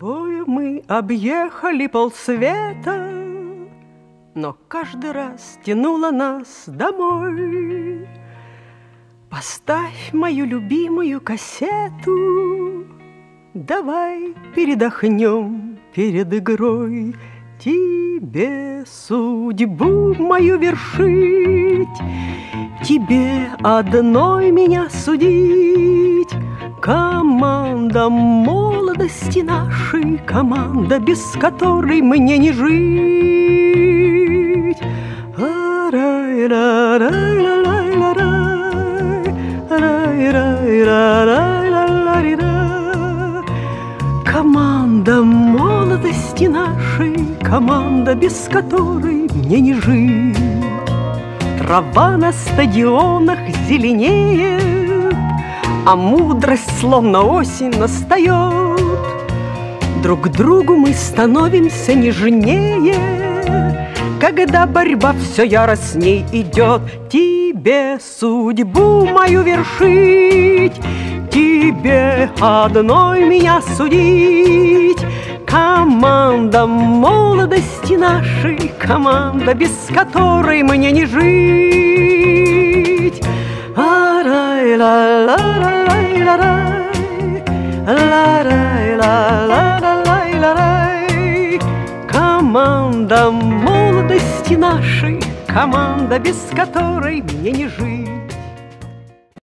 Мы объехали полсвета, но каждый раз тянуло нас домой. Поставь мою любимую кассету, Давай передохнем перед игрой. Тебе судьбу мою вершить, Тебе одной меня судить. Команда молодости нашей, Команда, без которой мне не жить. Команда молодости нашей, Команда, без которой мне не жить. Трава на стадионах зеленеет, А мудрость, словно осень, настает. Друг другу мы становимся нежнее, Когда борьба все яростней идет. Тебе судьбу мою вершить, Тебе одной меня судить. Команда молодости нашей, команда, без которой мне не жить. А-рай, Команда молодости нашей, команда, без которой мне не жить.